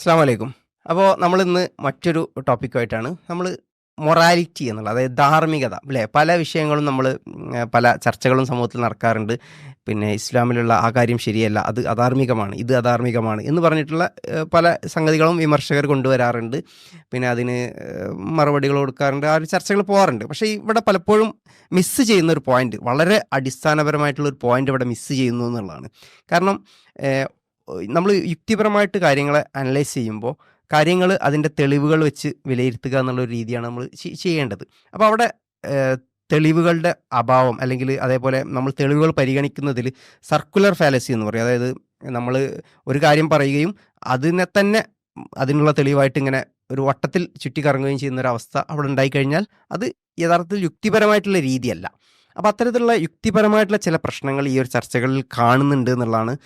അസ്സാം വലൈക്കും അപ്പോൾ നമ്മൾ ഇന്ന് മറ്റൊരു ടോപ്പിക്കുമായിട്ടാണ് നമ്മൾ മൊറാലിറ്റി എന്നുള്ളത് അതായത് ധാർമ്മികത അല്ലേ പല വിഷയങ്ങളും നമ്മൾ പല ചർച്ചകളും സമൂഹത്തിൽ നടക്കാറുണ്ട്. പിന്നെ ഇസ്ലാമിലുള്ള ആ കാര്യം ശരിയല്ല അത് അധാർമികമാണ് ഇത് അധാർമികമാണ് എന്ന് പറഞ്ഞിട്ടുള്ള പല സംഗതികളും വിമർശകർ കൊണ്ടുവരാറുണ്ട്. പിന്നെ അതിന് മറുപടികൾ കൊടുക്കാറുണ്ട് ആ ഒരു ചർച്ചകൾ പോകാറുണ്ട്. പക്ഷേ ഇവിടെ പലപ്പോഴും മിസ്സ് ചെയ്യുന്ന ഒരു പോയിന്റ് വളരെ അടിസ്ഥാനപരമായിട്ടുള്ള ഒരു പോയിന്റ് ഇവിടെ മിസ്സ് ചെയ്യുന്നു എന്നുള്ളതാണ്. കാരണം നമ്മൾ യുക്തിപരമായിട്ട് കാര്യങ്ങളെ അനലൈസ് ചെയ്യുമ്പോൾ കാര്യങ്ങൾ അതിന്റെ തെളിവുകൾ വെച്ച് വിലയിരുത്തുക എന്നുള്ള ഒരു രീതിയാണ് നമ്മൾ ചെയ്യേണ്ടത്. അപ്പോൾ അവിടെ തെളിവുകളുടെ അഭാവം അല്ലെങ്കിൽ അതേപോലെ നമ്മൾ തെളിവുകൾ പരിഗണിക്കുന്നതിൽ സർക്കുലർ ഫാലസി എന്ന് പറയും. അതായത് നമ്മൾ ഒരു കാര്യം പറയുകയും അതിനെ തന്നെ അതിനുള്ള തെളിവായിട്ട് ഇങ്ങനെ ഒരു വട്ടത്തിൽ ചുറ്റിക്കറങ്ങുകയും ചെയ്യുന്ന ഒരു അവസ്ഥ അവിടെ ഉണ്ടായിക്കഴിഞ്ഞാൽ അത് യഥാർത്ഥത്തിൽ യുക്തിപരമായിട്ടുള്ള രീതിയല്ല. അപ്പോൾ അത്തരത്തിലുള്ള യുക്തിപരമായിട്ടുള്ള ചില പ്രശ്നങ്ങൾ ഈ ഒരു ചർച്ചകളിൽ കാണുന്നുണ്ട് എന്നുള്ളതാണ്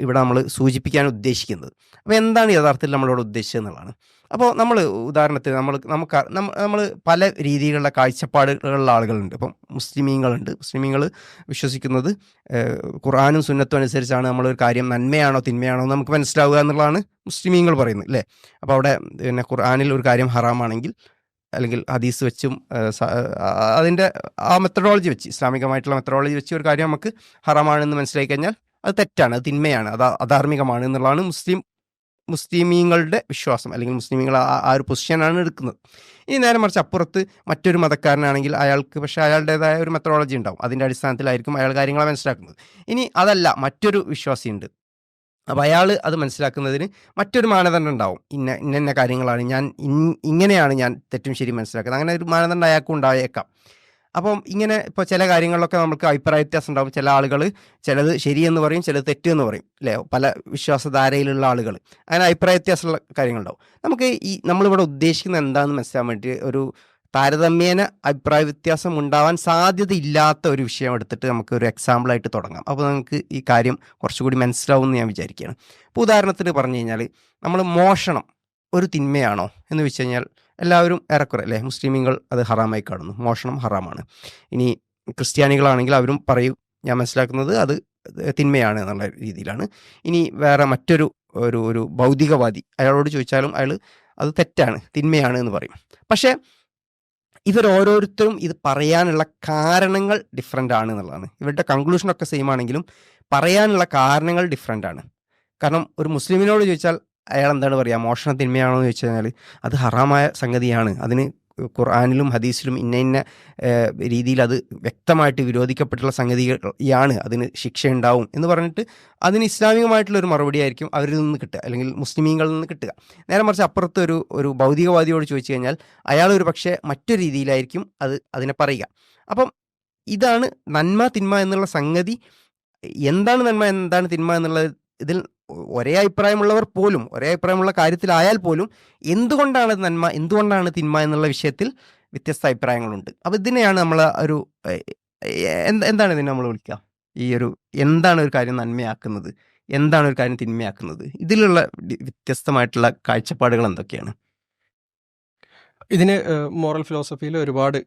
ഇവിടെ നമ്മൾ സൂചിപ്പിക്കാൻ ഉദ്ദേശിക്കുന്നത്. അപ്പോൾ എന്താണ് യഥാർത്ഥത്തിൽ നമ്മളോട് ഉദ്ദേശിച്ചത് എന്നുള്ളതാണ്. അപ്പോൾ നമ്മൾ ഉദാഹരണത്തിന് നമ്മൾ നമുക്ക് നമ്മൾ പല രീതിയിലുള്ള കാഴ്ചപ്പാടുകളുള്ള ആളുകളുണ്ട്. ഇപ്പം മുസ്ലിമീങ്ങളുണ്ട്. മുസ്ലിമീങ്ങൾ വിശ്വസിക്കുന്നത് ഖുറാനും സുന്നത്തും അനുസരിച്ചാണ് നമ്മളൊരു കാര്യം നന്മയാണോ തിന്മയാണോ നമുക്ക് മനസ്സിലാവുക എന്നുള്ളതാണ് മുസ്ലിമീങ്ങൾ പറയുന്നത് അല്ലേ? അപ്പോൾ അവിടെ പിന്നെ ഖുർആാനിൽ ഒരു കാര്യം ഹറാമാണെങ്കിൽ അല്ലെങ്കിൽ ഹദീസ് വെച്ചും അതിന്റെ ആ മെത്തഡോളജി വെച്ച് ഇസ്ലാമികമായിട്ടുള്ള മെത്തഡോളജി വെച്ച് ഒരു കാര്യം നമുക്ക് ഹറാമാണെന്ന് മനസ്സിലാക്കി കഴിഞ്ഞാൽ അത് തെറ്റാണ് അത് തിന്മയാണ് അത് അധാർമികമാണ് എന്നുള്ളതാണ് മുസ്ലിം മുസ്ലിമീങ്ങളുടെ വിശ്വാസം അല്ലെങ്കിൽ മുസ്ലിമീങ്ങൾ ആ ഒരു പൊസിഷനാണ് എടുക്കുന്നത്. ഇനി നേരെ മറിച്ച് അപ്പുറത്ത് മറ്റൊരു മതക്കാരനാണെങ്കിൽ അയാൾക്ക് പക്ഷേ അയാളുടേതായ ഒരു മെത്തഡോളജി ഉണ്ടാവും. അതിന്റെ അടിസ്ഥാനത്തിലായിരിക്കും അയാൾ കാര്യങ്ങളെ മനസ്സിലാക്കുന്നത്. ഇനി അതല്ല മറ്റൊരു വിശ്വാസിയുണ്ട്. അപ്പോൾ അയാൾ അത് മനസ്സിലാക്കുന്നതിന് മറ്റൊരു മാനദണ്ഡം ഉണ്ടാവും. ഇന്ന ഇന്ന കാര്യങ്ങളാണ് ഞാൻ ഇങ്ങനെയാണ് ഞാൻ തെറ്റും ശരി മനസ്സിലാക്കുന്നത്. അങ്ങനെ ഒരു മാനദണ്ഡം അയാൾക്കും ഉണ്ടായേക്കാം. അപ്പം ഇങ്ങനെ ഇപ്പോൾ ചില കാര്യങ്ങളിലൊക്കെ നമുക്ക് അഭിപ്രായ വ്യത്യാസം ഉണ്ടാവും. ചില ആളുകൾ ചിലത് ശരിയെന്ന് പറയും ചിലത് തെറ്റെന്ന് പറയും. അല്ലേ? പല വിശ്വാസധാരയിലുള്ള ആളുകൾ അങ്ങനെ അഭിപ്രായ വ്യത്യാസമുള്ള കാര്യങ്ങളുണ്ടാവും. നമുക്ക് ഈ നമ്മളിവിടെ ഉദ്ദേശിക്കുന്നത് എന്താണെന്ന് മനസ്സിലാൻ വേണ്ടി ഒരു താരതമ്യേന അഭിപ്രായ വ്യത്യാസം ഉണ്ടാവാൻ സാധ്യതയില്ലാത്ത ഒരു വിഷയം എടുത്തിട്ട് നമുക്ക് ഒരു എക്സാമ്പിളായിട്ട് തുടങ്ങാം. അപ്പോൾ നമുക്ക് ഈ കാര്യം കുറച്ചുകൂടി മനസ്സിലാവും എന്ന് ഞാൻ വിചാരിക്കുകയാണ്. അപ്പോൾ ഉദാഹരണത്തിന് പറഞ്ഞു കഴിഞ്ഞാൽ നമ്മൾ മോഷണം ഒരു തിന്മയാണോ എന്ന് വെച്ച് കഴിഞ്ഞാൽ എല്ലാവരും ഏറെക്കുറെ അല്ലേ? മുസ്ലിമീങ്ങൾ അത് ഹറാമായി കാണുന്നു. മോഷണം ഹറാമാണ്. ഇനി ക്രിസ്ത്യാനികളാണെങ്കിൽ അവരും പറയും ഞാൻ മനസ്സിലാക്കുന്നത് അത് തിന്മയാണ് എന്നുള്ള രീതിയിലാണ്. ഇനി വേറെ മറ്റൊരു ഒരു ഒരു ഭൗതികവാദി അയാളോട് ചോദിച്ചാലും അയാൾ അത് തെറ്റാണ്. തിന്മയാണ് എന്ന് പറയും. പക്ഷേ ഇവരോരോരുത്തരും ഇത് പറയാനുള്ള കാരണങ്ങൾ ഡിഫറെന്റ് ആണ് എന്നുള്ളതാണ്. ഇവരുടെ കൺക്ലൂഷനൊക്കെ സെയിം ആണെങ്കിലും പറയാനുള്ള കാരണങ്ങൾ ഡിഫറെന്റ് ആണ്. കാരണം ഒരു മുസ്ലിമിനോട് ചോദിച്ചാൽ അയാൾ എന്താണ് പറയുക മോഷണത്തിന്മയാണോ എന്ന് ചോദിച്ചു കഴിഞ്ഞാൽ അത് ഹറാമായ സംഗതിയാണ്. അതിന് ഖുർആാനിലും ഹദീസിലും ഇന്ന ഇന്ന രീതിയിൽ അത് വ്യക്തമായിട്ട് വിരോധിക്കപ്പെട്ടുള്ള സംഗതിയാണ് അതിന് ശിക്ഷയുണ്ടാവും എന്ന് പറഞ്ഞിട്ട് അതിന് ഇസ്ലാമികമായിട്ടുള്ള ഒരു മറുപടി ആയിരിക്കും അവരിൽ നിന്ന് കിട്ടുക അല്ലെങ്കിൽ മുസ്ലിമീങ്ങളിൽ നിന്ന് കിട്ടുക. നേരെ മറിച്ച് അപ്പുറത്ത് ഒരു ഒരു ഭൗതികവാദിയോട് ചോദിച്ചു കഴിഞ്ഞാൽ അയാൾ ഒരു പക്ഷേ മറ്റൊരു രീതിയിലായിരിക്കും അത് അതിനെ പറയുക. അപ്പം ഇതാണ് നന്മ തിന്മ എന്നുള്ള സംഗതി. എന്താണ് നന്മ എന്താണ് തിന്മ എന്നുള്ള ഇതിൽ ഒരേ അഭിപ്രായമുള്ളവർ പോലും ഒരേ അഭിപ്രായമുള്ള കാര്യത്തിലായാൽ പോലും എന്തുകൊണ്ടാണ് നന്മ എന്തുകൊണ്ടാണ് തിന്മ എന്നുള്ള വിഷയത്തിൽ വ്യത്യസ്ത അഭിപ്രായങ്ങളുണ്ട്. അപ്പോൾ ഇതിനെയാണ് നമ്മൾ ഒരു എന്താണ് ഇതിനെ നമ്മൾ വിളിക്കുക ഈ ഒരു എന്താണ് ഒരു കാര്യം നന്മയാക്കുന്നത്? എന്താണ് ഒരു കാര്യം തിന്മയാക്കുന്നത്? ഇതിലുള്ള വ്യത്യസ്തമായിട്ടുള്ള കാഴ്ചപ്പാടുകൾ എന്തൊക്കെയാണ്? ഇതിന് മോറൽ ഫിലോസഫിയിൽ ഒരുപാട്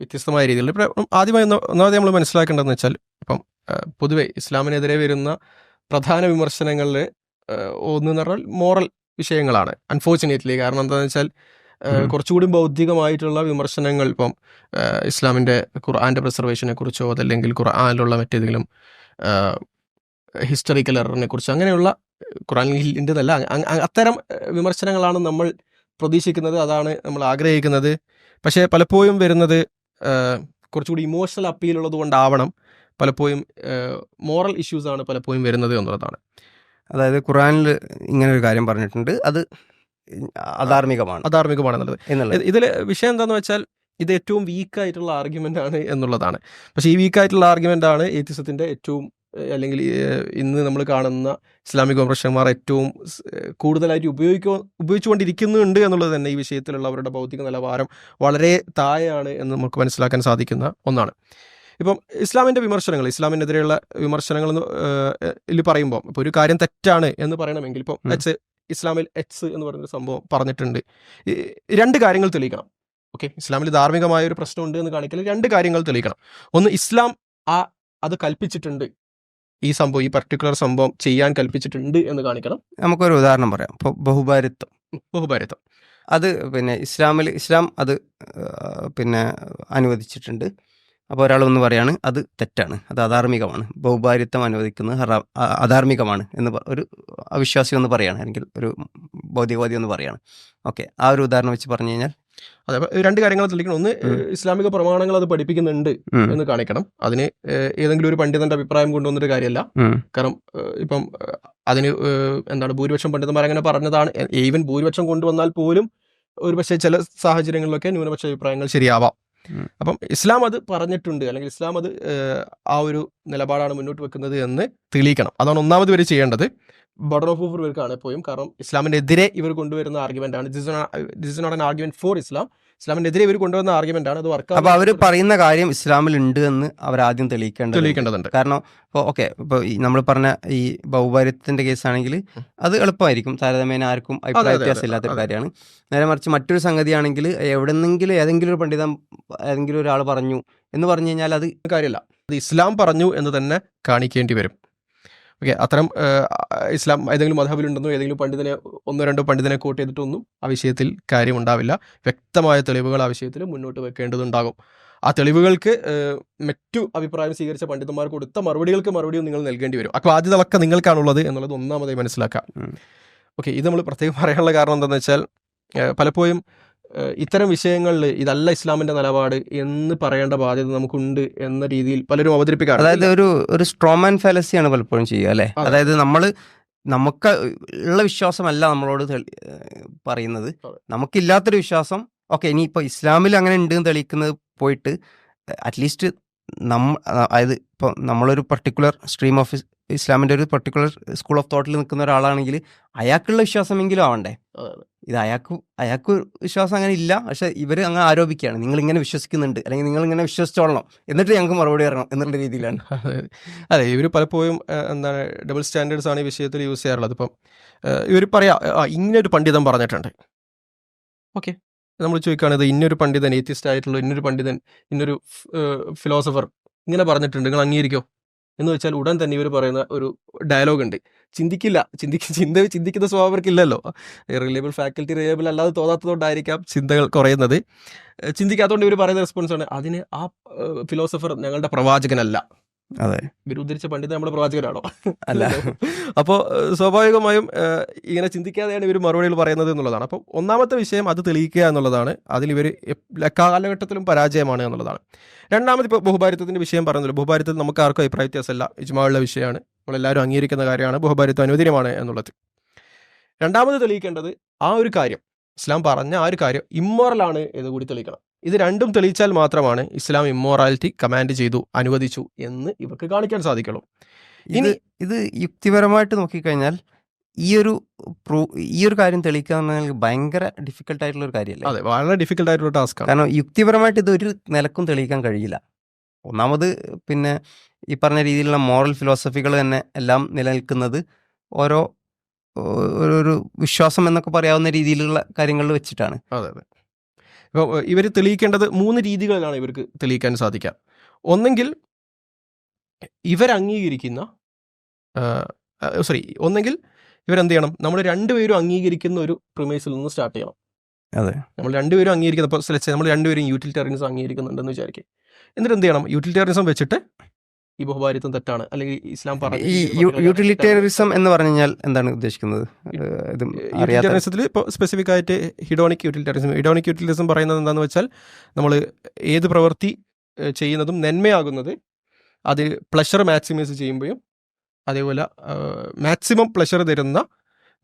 വ്യത്യസ്തമായ രീതിയിൽ ആദ്യമായി ഒന്ന് ഒന്നാമത് നമ്മൾ മനസ്സിലാക്കേണ്ടതെന്ന് വെച്ചാൽ ഇപ്പം പൊതുവെ ഇസ്ലാമിനെതിരെ വരുന്ന പ്രധാന വിമർശനങ്ങളിൽ ഒന്ന് എന്ന് പറഞ്ഞാൽ മോറൽ വിഷയങ്ങളാണ്. അൺഫോർച്ചുനേറ്റ്ലി കാരണം എന്താണെന്ന് വെച്ചാൽ കുറച്ചുകൂടി ബൗദ്ധികമായിട്ടുള്ള വിമർശനങ്ങൾ ഇപ്പം ഇസ്ലാമിന്റെ ഖുർആാന്റെ പ്രിസർവേഷനെ കുറിച്ചോ അതല്ലെങ്കിൽ ഖുർആാനിലുള്ള മറ്റേതെങ്കിലും ഹിസ്റ്ററിക്കൽ എററിനെ കുറിച്ചോ അങ്ങനെയുള്ള ഖുറാനിന്റെ അല്ല അത്തരം വിമർശനങ്ങളാണ് നമ്മൾ പ്രതീക്ഷിക്കുന്നത് അതാണ് നമ്മൾ ആഗ്രഹിക്കുന്നത്. പക്ഷേ പലപ്പോഴും വരുന്നത് കുറച്ചുകൂടി ഇമോഷണൽ അപ്പീലുള്ളത് കൊണ്ടാവണം പലപ്പോഴും മോറൽ ഇഷ്യൂസ് ആണ് പലപ്പോഴും വരുന്നത് എന്നുള്ളതാണ്. അതായത് ഖുറാനിൽ ഇങ്ങനെ ഒരു കാര്യം പറഞ്ഞിട്ടുണ്ട്. അത് അധാർമികമാണ്. അധാർമികമാണെന്നുള്ളത്. എന്നുള്ളത്. ഇതിൽ വിഷയം എന്താണെന്ന് വെച്ചാൽ ഇത് ഏറ്റവും വീക്കായിട്ടുള്ള ആർഗ്യുമെന്റ് ആണ് എന്നുള്ളതാണ്. പക്ഷേ ഈ വീക്കായിട്ടുള്ള ആർഗ്യുമെന്റ് ആണ് ഏത്യസത്തിന്റെ ഏറ്റവും അല്ലെങ്കിൽ ഇന്ന് നമ്മൾ കാണുന്ന ഇസ്ലാമിക പ്രശ്നന്മാർ ഏറ്റവും കൂടുതലായിട്ട് ഉപയോഗിക്കോ ഉപയോഗിച്ചുകൊണ്ടിരിക്കുന്നുണ്ട് എന്നുള്ളത് തന്നെ ഈ വിഷയത്തിലുള്ള അവരുടെ ഭൗതിക നിലവാരം വളരെ താഴെയാണ് എന്ന് നമുക്ക് മനസ്സിലാക്കാൻ സാധിക്കുന്ന ഒന്നാണ്. ഇപ്പം ഇസ്ലാമിന്റെ വിമർശനങ്ങൾ ഇസ്ലാമിനെതിരെയുള്ള വിമർശനങ്ങൾ എന്ന് പറയുമ്പോൾ ഇപ്പോൾ ഒരു കാര്യം തെറ്റാണ് എന്ന് പറയണമെങ്കിൽ ഇപ്പം എച്ച് ഇസ്ലാമിൽ എച്ച് എന്ന് പറയുന്ന സംഭവം പറഞ്ഞിട്ടുണ്ട്. രണ്ട് കാര്യങ്ങൾ തെളിയിക്കണം. ഓക്കെ? ഇസ്ലാമിൽ ധാർമ്മികമായ ഒരു പ്രശ്നമുണ്ട് എന്ന് കാണിക്കൽ രണ്ട് കാര്യങ്ങൾ തെളിയിക്കണം. ഒന്ന് ഇസ്ലാം ആ അത് കൽപ്പിച്ചിട്ടുണ്ട്. ഈ സംഭവം ഈ പർട്ടിക്കുലർ സംഭവം ചെയ്യാൻ കൽപ്പിച്ചിട്ടുണ്ട് എന്ന് കാണിക്കണം. നമുക്കൊരു ഉദാഹരണം പറയാം. ഇപ്പോൾ ബഹുഭാരിത്വം ബഹുഭാരിത്വം അത് പിന്നെ ഇസ്ലാമിൽ ഇസ്ലാം അത് പിന്നെ അനുവദിച്ചിട്ടുണ്ട്. അപ്പോൾ ഒരാൾ ഒന്ന് പറയാണ് അത് തെറ്റാണ് അത് അധാർമികമാണ് ബൗഭാരിത്വം അനുവദിക്കുന്നത് ഹറാം അധാർമികമാണ് എന്ന് ഒരു അവിശ്വാസി ഒന്ന് പറയാണ് അല്ലെങ്കിൽ ഒരു ഭൗതികവാദി ഒന്ന് പറയാണ്. ഓക്കെ ആ ഒരു ഉദാഹരണം വെച്ച് പറഞ്ഞു കഴിഞ്ഞാൽ? അതെ രണ്ട് കാര്യങ്ങൾ തെളിയിക്കണം. ഒന്ന് ഇസ്ലാമിക പ്രമാണങ്ങൾ അത് പഠിപ്പിക്കുന്നുണ്ട് എന്ന് കാണിക്കണം. അതിന് ഏതെങ്കിലും ഒരു പണ്ഡിതന്റെ അഭിപ്രായം കൊണ്ടുവന്നൊരു കാര്യമല്ല. കാരണം ഇപ്പം അതിന് എന്താണ് ഭൂരിപക്ഷം പണ്ഡിതന്മാർ അങ്ങനെ പറഞ്ഞതാണ് ഈവൻ ഭൂരിപക്ഷം കൊണ്ടുവന്നാൽ പോലും ഒരു പക്ഷേ ചില സാഹചര്യങ്ങളിലൊക്കെ ന്യൂനപക്ഷ അഭിപ്രായങ്ങൾ ശരിയാവാം. അപ്പം ഇസ്ലാം അത് പറഞ്ഞിട്ടുണ്ട് അല്ലെങ്കിൽ ഇസ്ലാം അത് ആ ഒരു നിലപാടാണ് മുന്നോട്ട് വെക്കുന്നത് എന്ന് തെളിയിക്കണം. അതാണ് ഒന്നാമത് വരെ ചെയ്യേണ്ടത്. ബോർഡർ ഓഫ് പ്രൂഫ് ഇവർക്കാണ് എപ്പോഴും. കാരണം ഇസ്ലാമിനെതിരെ ഇവർ കൊണ്ടുവരുന്ന ആർഗ്യുമെന്റ് ആണ്. This not an argument for Islam ഇസ്ലാമിനെതിരെ ഇവർ കൊണ്ടുവന്ന ആർഗ്യുമെന്റ് ആണ്. അത് വർക്ക് അപ്പൊ അവർ പറയുന്ന കാര്യം ഇസ്ലാമിൽ ഉണ്ട് എന്ന് അവർ ആദ്യം തെളിയിക്കേണ്ടത് തെളിയിക്കേണ്ടതുണ്ട്. കാരണം ഇപ്പോൾ ഓക്കെ ഇപ്പോൾ നമ്മൾ പറഞ്ഞ ഈ ബൗഭാര്യത്തിന്റെ കേസാണെങ്കിൽ അത് എളുപ്പമായിരിക്കും. താരതമ്യേന ആർക്കും അഭിപ്രായ അതെ, അതെ, വ്യത്യാസം ഇല്ലാത്തൊരു കാര്യമാണ്. നേരെ മറിച്ച് മറ്റൊരു സംഗതിയാണെങ്കിൽ എവിടെന്നെങ്കിലും ഏതെങ്കിലും ഒരു പണ്ഡിതം ഏതെങ്കിലും ഒരാൾ പറഞ്ഞു എന്ന് പറഞ്ഞു കഴിഞ്ഞാൽ അത് കാര്യമല്ല അത് ഇസ്ലാം പറഞ്ഞു എന്ന് തന്നെ കാണിക്കേണ്ടി വരും. ഓക്കെ അത്തരം ഇസ്ലാം ഏതെങ്കിലും മതഹബിലുണ്ടെന്നോ ഏതെങ്കിലും പണ്ഡിതനെ ഒന്നോ രണ്ടോ പണ്ഡിതനെ കോട്ട് ചെയ്തിട്ടൊന്നും ആ വിഷയത്തിൽ കാര്യമുണ്ടാവില്ല. വ്യക്തമായ തെളിവുകൾ ആ വിഷയത്തിൽ മുന്നോട്ട് വെക്കേണ്ടതുണ്ടാകും. ആ തെളിവുകൾക്ക് മറ്റു അഭിപ്രായം സ്വീകരിച്ച പണ്ഡിതന്മാർ കൊടുത്ത മറുപടികൾക്ക് മറുപടിയും നിങ്ങൾ നൽകേണ്ടി വരും. അപ്പോൾ ബാധ്യതകളൊക്കെ നിങ്ങൾക്കാണുള്ളത് എന്നുള്ളത് ഒന്നാമതായി മനസ്സിലാക്കാം. ഓക്കെ ഇത് നമ്മൾ പ്രത്യേകം പറയാനുള്ള കാരണം എന്താണെന്ന് വെച്ചാൽ പലപ്പോഴും ഇത്തരം വിഷയങ്ങളിൽ ഇതല്ല ഇസ്ലാമിന്റെ നിലപാട് എന്ന് പറയേണ്ട ബാധ്യത നമുക്കുണ്ട് എന്ന രീതിയിൽ പലരും അവതരിപ്പിക്കാറ് അതായത് ഒരു ഒരു സ്ട്രോമാൻ ഫാലസിയാണ് പലപ്പോഴും ചെയ്യുക അല്ലേ? അതായത് നമ്മൾ നമുക്ക് ഉള്ള വിശ്വാസമല്ല നമ്മളോട് പറയുന്നത്. നമുക്കില്ലാത്തൊരു വിശ്വാസം ഓക്കെ ഇനിയിപ്പോൾ ഇസ്ലാമിൽ അങ്ങനെ ഉണ്ട് എന്ന് തെളിയിക്കുന്നത് പോയിട്ട് അറ്റ്ലീസ്റ്റ് നമ്മ അതായത് ഇപ്പോൾ നമ്മളൊരു പർട്ടിക്കുലർ സ്ട്രീം ഓഫ് ഇസ്ലാമിന്റെ ഒരു പർട്ടിക്കുലർ സ്കൂൾ ഓഫ് തോട്ടിൽ നിൽക്കുന്ന ഒരാളാണെങ്കിൽ അയാൾക്കുള്ള വിശ്വാസമെങ്കിലും ആവണ്ടേ. ഇത് അയാൾക്ക് അയാൾക്ക് വിശ്വാസം അങ്ങനെ ഇല്ല. പക്ഷെ ഇവർ അങ്ങനെ ആരോപിക്കുകയാണ്. നിങ്ങൾ ഇങ്ങനെ വിശ്വസിക്കുന്നുണ്ട്. അല്ലെങ്കിൽ നിങ്ങൾ ഇങ്ങനെ വിശ്വസിച്ചോളണം. എന്നിട്ട് ഞങ്ങൾക്ക് മറുപടി തരണം എന്നുള്ള രീതിയിലാണ്. അതെ ഇവർ പലപ്പോഴും എന്താണ് ഡബിൾ സ്റ്റാൻഡേർഡ്സ് ആണ് ഈ വിഷയത്തിൽ യൂസ് ചെയ്യാറുള്ളത്. ഇപ്പം ഇവർ പറയാം ആ, ഒരു പണ്ഡിതൻ പറഞ്ഞിട്ടുണ്ട്. ഓക്കെ. നമ്മൾ ചോദിക്കുകയാണ് ഇത് ഇന്നൊരു പണ്ഡിതൻ ഏത്യസ്റ്റ് ആയിട്ടുള്ള ഇന്നൊരു പണ്ഡിതൻ ഇന്നൊരു ഫിലോസഫർ ഇങ്ങനെ പറഞ്ഞിട്ടുണ്ട്. നിങ്ങൾ അംഗീകരിക്കോ? എന്ന് വെച്ചാൽ ഉടൻ തന്നെ ഇവർ പറയുന്ന ഒരു ഡയലോഗ് ഉണ്ട്. ചിന്തിക്കില്ല. ചിന്തിക്ക ചിന്ത ചിന്തിക്കുന്ന സ്വഭാവം അവർക്കില്ലല്ലോ. റിലയബിൾ ഫാക്കൽറ്റി റിലേബിൾ അല്ലാതെ തോന്നാത്തതുകൊണ്ടായിരിക്കാം ചിന്തകൾ കുറയുന്നത്. ചിന്തിക്കാത്തതുകൊണ്ട് ഇവർ പറയുന്ന റെസ്പോൺസ് ആണ്. അതിന് ആ ഫിലോസഫർ ഞങ്ങളുടെ പ്രവാചകനല്ല. അതെ. ഇവർ ഉദ്ധരിച്ച പണ്ഡിത നമ്മുടെ പ്രവാചകരാണോ അല്ല. അപ്പോൾ സ്വാഭാവികമായും ഇങ്ങനെ ചിന്തിക്കാതെയാണ് ഇവർ മറുപടികൾ പറയുന്നത് എന്നുള്ളതാണ്. അപ്പോൾ ഒന്നാമത്തെ വിഷയം അത് തെളിയിക്കുക എന്നുള്ളതാണ്. അതിൽ ഇവർ കാലഘട്ടത്തിലും പരാജയമാണ് എന്നുള്ളതാണ്. രണ്ടാമത് ഇപ്പോൾ ബഹുഭാരിത്വത്തിന്റെ വിഷയം പറയുന്നില്ല ബഹുഭാരിത്വത്തിൽ നമുക്ക് ആർക്കും അഭിപ്രായ വ്യത്യാസമല്ല. ഇജ്മാവുള്ള വിഷയമാണ്. നമ്മളെല്ലാവരും അംഗീകരിക്കുന്ന കാര്യമാണ്. ബഹുഭാരിത്വം അനുവദനീയമാണ് എന്നുള്ളത്. രണ്ടാമത് തെളിയിക്കേണ്ടത് ആ ഒരു കാര്യം. ഇസ്ലാം പറഞ്ഞ ആ ഒരു കാര്യം ഇമ്മോറലാണ് എന്ന് കൂടി തെളിയിക്കണം. ഇത് രണ്ടും തെളിയിച്ചാൽ മാത്രമാണ് ഇസ്ലാം ഇമ്മോറാലിറ്റി കമാൻഡ് ചെയ്തു അനുവദിച്ചു എന്ന് ഇവർക്ക് കാണിക്കാൻ സാധിക്കുള്ളൂ. ഇനി ഇത് യുക്തിപരമായിട്ട് നോക്കിക്കഴിഞ്ഞാൽ ഈ ഒരു പ്രൂ ഈ ഒരു കാര്യം തെളിയിക്കുക എന്ന് പറഞ്ഞാൽ ഭയങ്കര ഡിഫിക്കൽട്ട് ആയിട്ടുള്ള ഒരു കാര്യമല്ലേ അതെ വളരെ ഡിഫിക്കൽട്ട് ആയിട്ടുള്ള ടാസ്ക് കാരണം യുക്തിപരമായിട്ട് ഇത് ഒരു നിലക്കും തെളിയിക്കാൻ കഴിയില്ല. ഒന്നാമത് പിന്നെ ഈ പറഞ്ഞ രീതിയിലുള്ള മോറൽ ഫിലോസഫികൾ തന്നെ എല്ലാം നിലനിൽക്കുന്നത് ഓരോ ഒരു വിശ്വാസം എന്നൊക്കെ പറയാവുന്ന രീതിയിലുള്ള കാര്യങ്ങളിൽ വെച്ചിട്ടാണ്. ഇപ്പോൾ ഇവർ തെളിയിക്കേണ്ടത് മൂന്ന് രീതികളിലാണ് ഇവർക്ക് തെളിയിക്കാൻ സാധിക്കുക. ഒന്നെങ്കിൽ ഇവർ അംഗീകരിക്കുന്ന സോറി ഒന്നെങ്കിൽ ഇവരെന്ത് ചെയ്യണം നമ്മൾ രണ്ടുപേരും അംഗീകരിക്കുന്ന ഒരു പ്രിമേസിൽ നിന്ന് സ്റ്റാർട്ട് ചെയ്യണം. അതെ. നമ്മൾ രണ്ടുപേരും അംഗീകരിക്കുന്ന ഇപ്പോൾ നമ്മൾ രണ്ടുപേരും യൂട്ടിലിറ്റേറിയൻസ് അംഗീകരിക്കുന്നുണ്ടെന്ന് വിചാരിക്കും. എന്നിട്ട് എന്ത് ചെയ്യണം യൂട്ടിലിറ്റേറിയനിസം വെച്ചിട്ട് ഈ ബഹുഭാരിത്വം തെറ്റാണ്. അല്ലെങ്കിൽ ഇസ്ലാം പറഞ്ഞു ഈ യൂട്ടിലിറ്റേറിയറിസം എന്ന് പറഞ്ഞു കഴിഞ്ഞാൽ എന്താണ് ഉദ്ദേശിക്കുന്നത്? യൂട്ടിലിറ്ററിസത്തിൽ ഇപ്പോൾ സ്പെസിഫിക് ആയിട്ട് ഹിഡോണിക് യൂട്ടിലിറ്ററിസം ഹിഡോണിക് യൂട്ടിലിറ്റേറിസം പറയുന്നത് എന്താണെന്ന് വെച്ചാൽ നമ്മൾ ഏത് പ്രവൃത്തി ചെയ്യുന്നതും നന്മയാകുന്നത് അത് പ്ലഷർ മാക്സിമൈസ് ചെയ്യുമ്പോഴും അതേപോലെ മാക്സിമം പ്ലഷർ തരുന്ന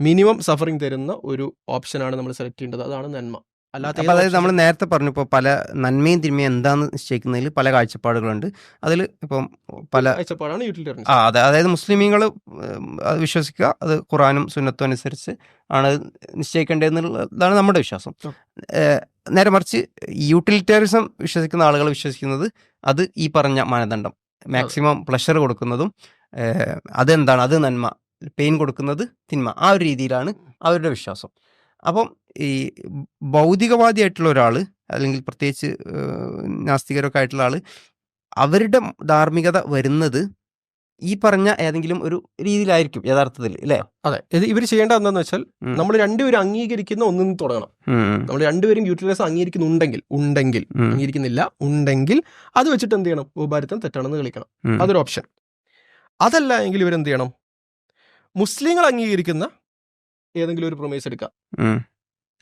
മിനിമം സഫറിങ് തരുന്ന ഒരു ഓപ്ഷനാണ് നമ്മൾ സെലക്ട് ചെയ്യേണ്ടത്. അതാണ് നന്മ. അപ്പോൾ അതായത് നമ്മൾ നേരത്തെ പറഞ്ഞു ഇപ്പോൾ പല നന്മയും തിന്മയും എന്താണെന്ന് നിശ്ചയിക്കുന്നതിൽ പല കാഴ്ചപ്പാടുകളുണ്ട്. അതിൽ ഇപ്പം പല കാഴ്ചപ്പാടാണ് യൂട്ടിലിറ്ററിസം ആ അതെ അതായത് മുസ്ലിമീങ്ങൾ അത് വിശ്വസിക്കുക അത് ഖുറാനും സുന്നത്തും അനുസരിച്ച് ആണ് നിശ്ചയിക്കേണ്ടതെന്നുള്ളതാണ് നമ്മുടെ വിശ്വാസം. നേരെ മറിച്ച് യൂട്ടിലിറ്റേറിയസം വിശ്വസിക്കുന്ന ആളുകൾ വിശ്വസിക്കുന്നത് അത് ഈ പറഞ്ഞ മാനദണ്ഡം. മാക്സിമം പ്ലഷർ കൊടുക്കുന്നതും അതെന്താണ്? അത് നന്മ. പെയിൻ കൊടുക്കുന്നത് തിന്മ. ആ ഒരു രീതിയിലാണ് അവരുടെ വിശ്വാസം. അപ്പം ഈ ഭൗതികവാദിയായിട്ടുള്ള ഒരാൾ അല്ലെങ്കിൽ പ്രത്യേകിച്ച് നാസ്തികരൊക്കെ ആയിട്ടുള്ള ആൾ അവരുടെ ധാർമ്മികത വരുന്നത് ഈ പറഞ്ഞ ഏതെങ്കിലും ഒരു രീതിയിലായിരിക്കും യഥാർത്ഥത്തിൽ അല്ലേ അതെ. ഇത് ഇവർ ചെയ്യേണ്ട എന്താന്ന് വെച്ചാൽ നമ്മൾ രണ്ടുപേരും അംഗീകരിക്കുന്ന ഒന്നിൽ നിന്ന് തുടങ്ങണം. നമ്മൾ രണ്ടുപേരും യൂട്ടിലൈസ് അംഗീകരിക്കുന്നുണ്ടെങ്കിൽ ഉണ്ടെങ്കിൽ അംഗീകരിക്കുന്നില്ല ഉണ്ടെങ്കിൽ അത് വെച്ചിട്ട് എന്ത് ചെയ്യണം? ഉപഭാരിത്തം തെറ്റാണെന്ന് കളിക്കണം അതൊരു ഓപ്ഷൻ. അതല്ല എങ്കിൽ ഇവരെന്ത് ചെയ്യണം? മുസ്ലിങ്ങൾ അംഗീകരിക്കുന്ന ഏതെങ്കിലും ഒരു പ്രൊമേസ് എടുക്കുക. ഉം.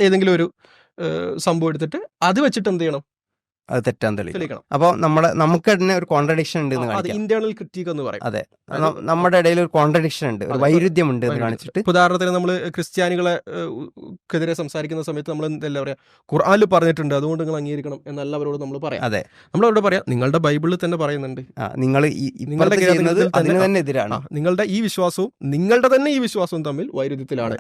ഏതെങ്കിലും ഒരു സംഭവം എടുത്തിട്ട് അത് വെച്ചിട്ട് എന്ത് ചെയ്യണം? അത് തെറ്റാൻ തെളിയിക്കും തെളിയിക്കണം. അപ്പോൾ നമ്മുടെ നമുക്ക് തന്നെ ഒരു കോൺട്രഡിക്ഷൻ ഉണ്ട് എന്ന് ഇന്റേണൽ ക്രിറ്റീക്ക് എന്ന് പറയും. അതെ. നമ്മുടെ ഇടയിൽ ഒരു കോൺട്രഡിക്ഷൻ ഉണ്ട് ഒരു വൈരുദ്ധ്യം ഉണ്ട് എന്ന് കാണിച്ചിട്ട്. ഉദാഹരണത്തിന് നമ്മൾ ക്രിസ്ത്യാനികളെ എതിരെ സംസാരിക്കുന്ന സമയത്ത് നമ്മൾ എന്താ പറയാ ഖുർആാനിൽ പറഞ്ഞിട്ടുണ്ട് അതുകൊണ്ട് നിങ്ങൾ അംഗീകരിക്കണം എന്നല്ല അവരോട് നമ്മൾ പറയാം. അതെ. നമ്മൾ അവരോട് പറയാം നിങ്ങളുടെ ബൈബിളിൽ തന്നെ പറയുന്നുണ്ട്. നിങ്ങൾ നിങ്ങളുടെ അതിന് തന്നെ എതിരാണ്. നിങ്ങളുടെ ഈ വിശ്വാസവും നിങ്ങളുടെ തന്നെ ഈ വിശ്വാസവും തമ്മിൽ വൈരുദ്ധ്യത്തിലാണ്.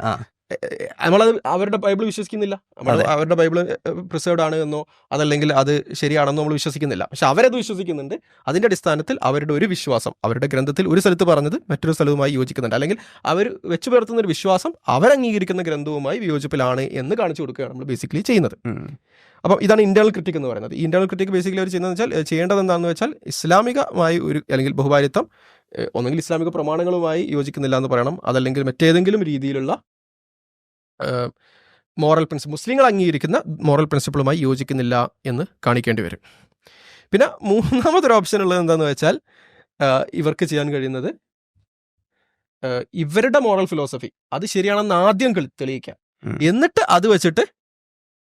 നമ്മളത് അവരുടെ ബൈബിൾ വിശ്വസിക്കുന്നില്ല. നമ്മൾ അവരുടെ ബൈബിൾ പ്രിസേർഡ് ആണ് എന്നോ അതല്ലെങ്കിൽ അത് ശരിയാണെന്നോ നമ്മൾ വിശ്വസിക്കുന്നില്ല. പക്ഷെ അവരത് വിശ്വസിക്കുന്നുണ്ട്. അതിന്റെ അടിസ്ഥാനത്തിൽ അവരുടെ ഒരു വിശ്വാസം അവരുടെ ഗ്രന്ഥത്തിൽ ഒരു സ്ഥലത്ത് പറഞ്ഞത് മറ്റൊരു സ്ഥലവുമായി യോജിക്കുന്നുണ്ട്. അല്ലെങ്കിൽ അവർ വെച്ചു പുലർത്തുന്ന ഒരു വിശ്വാസം അവരംഗീകരിക്കുന്ന ഗ്രന്ഥവുമായി വിയോജിപ്പിലാണ് എന്ന് കാണിച്ചു കൊടുക്കുകയാണ് നമ്മൾ ബേസിക്കലി ചെയ്യുന്നത്. അപ്പം ഇതാണ് ഇന്റേണൽ ക്രിറ്റിക് എന്ന് പറയുന്നത്. ഈ ഇന്റേണൽ ക്രിറ്റിക് ബേസിക്കലി അവർ ചെയ്യുന്നത് വെച്ചാൽ ചെയ്യേണ്ടത് എന്താണെന്ന് വെച്ചാൽ ഇസ്ലാമികമായി ഒരു അല്ലെങ്കിൽ ബഹുഭാരിത്വം ഒന്നെങ്കിൽ ഇസ്ലാമിക പ്രമാണങ്ങളുമായി യോജിക്കുന്നില്ല എന്ന് പറയണം. അതല്ലെങ്കിൽ മറ്റേതെങ്കിലും രീതിയിലുള്ള മോറൽ പ്രിൻസിപ്പിൾ മുസ്ലിങ്ങൾ അംഗീകരിക്കുന്ന മോറൽ പ്രിൻസിപ്പിളുമായി യോജിക്കുന്നില്ല എന്ന് കാണിക്കേണ്ടി വരും. പിന്നെ മൂന്നാമതൊരു ഓപ്ഷൻ ഉള്ളത് എന്താണെന്ന് വെച്ചാൽ ഇവർക്ക് ചെയ്യാൻ കഴിയുന്നത് ഇവരുടെ മോറൽ ഫിലോസഫി അത് ശരിയാണെന്ന് ആദ്യം തെളിയിക്കാം എന്നിട്ട് അത് വെച്ചിട്ട്